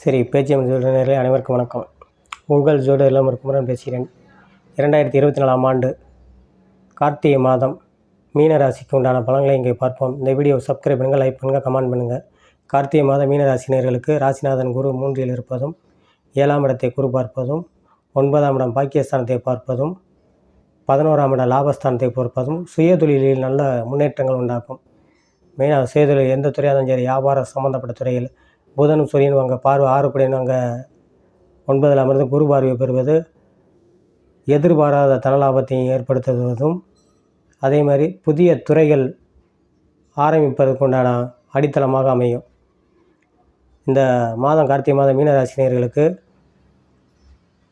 சரி பேச்சியம் ஜோதிடர்களே அனைவருக்கும் வணக்கம். உங்கள் ஜோதிடர் இளமர் குமரன் பேசுகிறேன். இரண்டாயிரத்தி இருபத்தி நாலாம் ஆண்டு கார்த்திகை மாதம் மீன ராசிக்கு உண்டான பலன்களை இங்கே பார்ப்போம். இந்த வீடியோ சப்ஸ்கிரைப் பண்ணுங்கள் லைக் பண்ணுங்கள் கமெண்ட் பண்ணுங்கள் கார்த்திகை மாதம் மீன ராசினியர்களுக்கு ராசிநாதன் குரு மூன்றில் இருப்பதும் ஏழாம் இடத்தை குரு பார்ப்பதும் ஒன்பதாம் இடம் பாக்கியஸ்தானத்தை பார்ப்பதும் பதினோராம் இடம் லாபஸ்தானத்தை பார்ப்பதும் சுயதொழிலில் நல்ல முன்னேற்றங்கள் உண்டாக்கும் மெயினாக சுயதொழில் எந்த துறையாக இருந்தாலும் சரி வியாபாரம் சம்மந்தப்பட்ட துறையில் புதனும் சூரியனும் அங்கே பார்வை ஆறு அங்கே ஒன்பதில் அமர்ந்து குரு பார்வை பெறுவது. எதிர்பாராத தனலாபத்தையும் ஏற்படுத்துவதும் அதே மாதிரி புதிய துறைகள் ஆரம்பிப்பதற்குண்டான அடித்தளமாக அமையும். இந்த மாதம் கார்த்திகை மாதம் மீனராசினியர்களுக்கு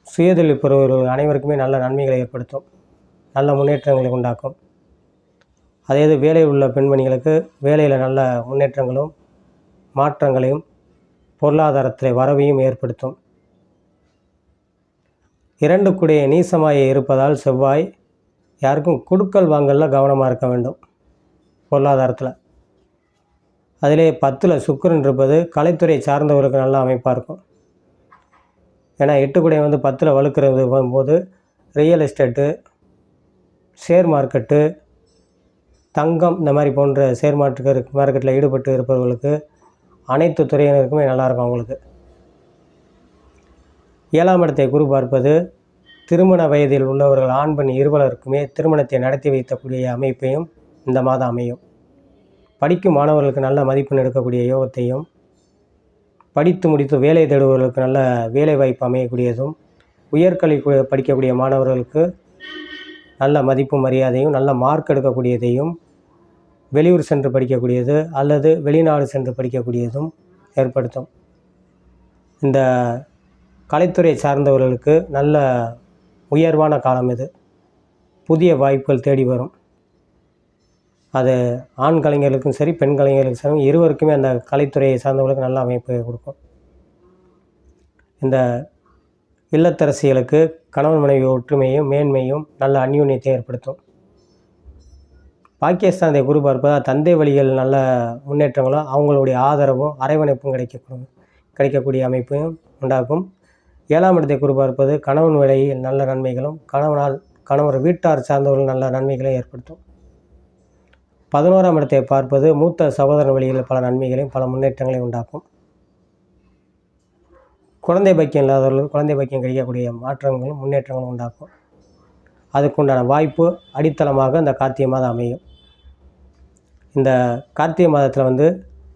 சுயதொழில் பெறுபவர்கள் அனைவருக்குமே நல்ல நன்மைகளை ஏற்படுத்தும் நல்ல முன்னேற்றங்களை உண்டாக்கும். அதே இது வேலையில் உள்ள பெண்மணிகளுக்கு வேலையில் நல்ல முன்னேற்றங்களும் மாற்றங்களையும் பொருளாதாரத்தில் வரவையும் ஏற்படுத்தும். இரண்டு கூடிய நீசமாயை இருப்பதால் செவ்வாய் யாருக்கும் குடுக்கல் வாங்கலில் கவனமாக இருக்க வேண்டும் பொருளாதாரத்தில். அதிலே பத்தில் சுக்கிரன் இருப்பது கலைத்துறை சார்ந்தவர்களுக்கு நல்ல அமைப்பாக இருக்கும். ஏன்னா எட்டுக்குடைய வந்து பத்தில் வலுக்கிறது போது ரியல் எஸ்டேட்டு ஷேர் மார்க்கெட்டு தங்கம் இந்த மாதிரி போன்ற ஷேர் மார்க்கெட் மார்க்கெட்டில் ஈடுபட்டு இருப்பவர்களுக்கு அனைத்து துறையினருக்குமே நல்லாயிருக்கும் அவங்களுக்கு. ஏழாம் இடத்தை குரு பார்ப்பது திருமண வயதில் உள்ளவர்கள் ஆண் பெண் இருவலருக்குமே திருமணத்தை நடத்தி வைக்கக்கூடிய அமைப்பையும் இந்த மாதம் அமையும். படிக்கும் மாணவர்களுக்கு நல்ல மதிப்பெண் எடுக்கக்கூடிய யோகத்தையும் படித்து முடித்து வேலை தேடுபவர்களுக்கு நல்ல வேலை வாய்ப்பு அமையக்கூடியதும் உயர்கல்வி படிக்கக்கூடிய மாணவர்களுக்கு நல்ல மதிப்பு மரியாதையும் நல்ல மார்க் எடுக்கக்கூடியதையும் வெளியூர் சென்று படிக்கக்கூடியது அல்லது வெளிநாடு சென்று படிக்கக்கூடியதும் ஏற்படுத்தும். இந்த கலைத்துறை சார்ந்தவர்களுக்கு நல்ல உயர்வான காலம் இது. புதிய வாய்ப்புகள் தேடி வரும். அது ஆண் கலைஞர்களுக்கும் சரி பெண் கலைஞர்களுக்கும் சரி இருவருக்குமே அந்த கலைத்துறையை சார்ந்தவர்களுக்கு நல்ல அமைப்பை கொடுக்கும். இந்த இல்லத்தரசிகளுக்கு கணவன் மனைவி ஒற்றுமையும் மேன்மையும் நல்ல அந்யூன்யத்தை ஏற்படுத்தும். பாகிஸ்தானை குரு பார்ப்பதால் தந்தை வழிகள் நல்ல முன்னேற்றங்களும் அவங்களுடைய ஆதரவும் அரவணைப்பும் கிடைக்கக்கூடும். கிடைக்கக்கூடிய அமைப்பையும் உண்டாக்கும். ஏழாம் இடத்தை குரு பார்ப்பது கணவன் வழியில் நல்ல நன்மைகளும் கணவனால் கணவர் வீட்டார் சார்ந்தவர்கள் நல்ல நன்மைகளையும் ஏற்படுத்தும். பதினோராம் இடத்தை பார்ப்பது மூத்த சகோதரன் வழியில் பல நன்மைகளையும் பல முன்னேற்றங்களையும் உண்டாக்கும். குழந்தை பாக்கியம் இல்லாதவர்களுக்கு குழந்தை பாக்கியம் கிடைக்கக்கூடிய மாற்றங்களும் முன்னேற்றங்களும் உண்டாக்கும். அதுக்குண்டான வாய்ப்பு அடித்தளமாக இந்த கார்த்திகை மாதம் அமையும். இந்த கார்த்திகை மாதத்தில் வந்து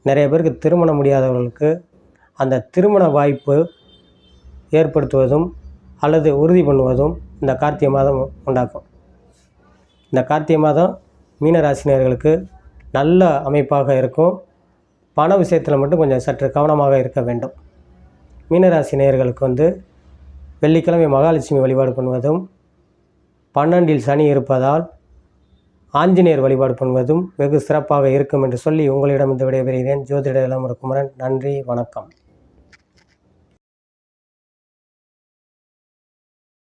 நிறைய பேருக்கு திருமணம் முடியாதவர்களுக்கு அந்த திருமண வாய்ப்பு ஏற்படுத்துவதும் அல்லது உறுதி பண்ணுவதும் இந்த கார்த்திகை மாதம் உண்டாக்கும். இந்த கார்த்திகை மாதம் மீனராசினியர்களுக்கு நல்ல அமைப்பாக இருக்கும். பண விஷயத்தில் மட்டும் கொஞ்சம் சற்று கவனமாக இருக்க வேண்டும். மீனராசி நேயர்களுக்கு வந்து வெள்ளிக்கிழமை மகாலட்சுமி வழிபாடு பண்ணுவதும் பன்னெண்டில் சனி இருப்பதால் ஆஞ்சநேயர் வழிபாடு பண்ணுவதும் வெகு சிறப்பாக இருக்கும் என்று சொல்லி உங்களிடம் இந்த விடைபெறுகிறேன். ஜோதிட இளமர் குமரன் நன்றி வணக்கம்.